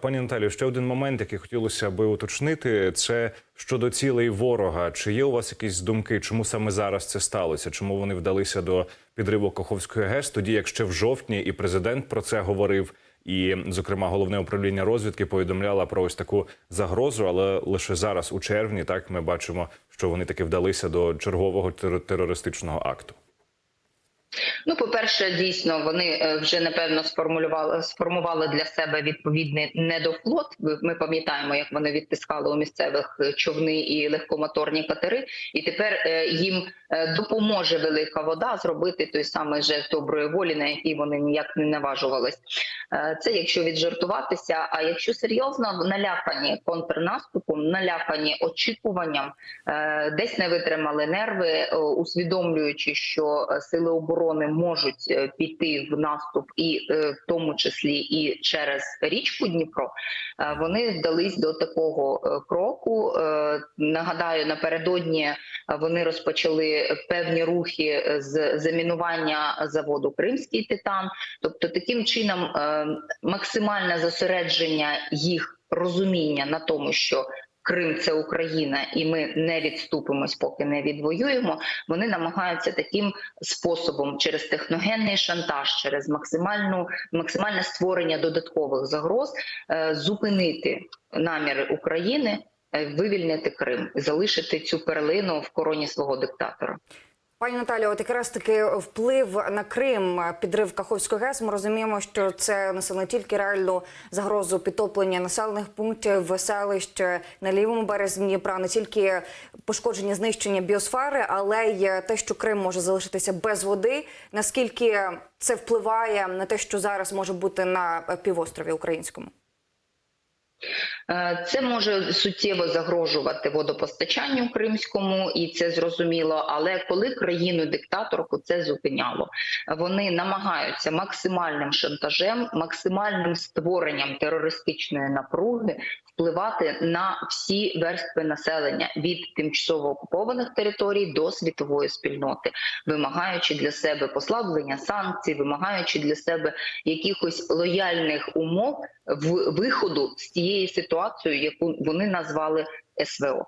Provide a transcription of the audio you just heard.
Пані Наталію, ще один момент, який хотілося би уточнити, це щодо цілей ворога. Чи є у вас якісь думки, чому саме зараз це сталося? Чому вони вдалися до підриву Каховської ГЕС? Тоді, як ще в жовтні, і президент про це говорив, і, зокрема, головне управління розвідки повідомляло про ось таку загрозу, але лише зараз, у червні, так ми бачимо, що вони таки вдалися до чергового тер- терористичного акту. Ну, по-перше, дійсно, вони е, вже напевно сформулювали сформували для себе відповідний недофлот. Ми пам'ятаємо, як вони відтискали у місцевих е, човни і легкомоторні катери, і тепер е, їм допоможе велика вода зробити той самий жест доброї волі, на який вони ніяк не наважувались. Е, Це якщо віджартуватися. А якщо серйозно налякані контрнаступом, налякані очікуванням, е, десь не витримали нерви, е, усвідомлюючи, що сили оборони можуть піти в наступ, і в тому числі і через річку Дніпро, вони вдались до такого кроку. Нагадаю, напередодні вони розпочали певні рухи з замінування заводу Кримський Титан. Тобто, таким чином максимальне зосередження їх розуміння на тому, що Крим це Україна, і ми не відступимось, поки не відвоюємо. Вони намагаються таким способом через техногенний шантаж, через максимальну максимальне створення додаткових загроз е, зупинити наміри України. е, Вивільнити Крим, залишити цю перлину в короні свого диктатора. Пані Наталі, от якраз таки вплив на Крим, підрив Каховської ГЕС. Ми розуміємо, що це несе не тільки реальну загрозу підтоплення населених пунктів, селищ на лівому березі Дніпра, не тільки пошкодження знищення біосфери, але й те, що Крим може залишитися без води. Наскільки це впливає на те, що зараз може бути на півострові українському? Е, Це може суттєво загрожувати водопостачанню кримському, і це зрозуміло. Але коли країну диктаторку це зупиняло, вони намагаються максимальним шантажем, максимальним створенням терористичної напруги впливати на всі верстви населення від тимчасово окупованих територій до світової спільноти, вимагаючи для себе послаблення санкцій, вимагаючи для себе якихось лояльних умов в виходу з тієї ситуації, яку вони назвали СВО.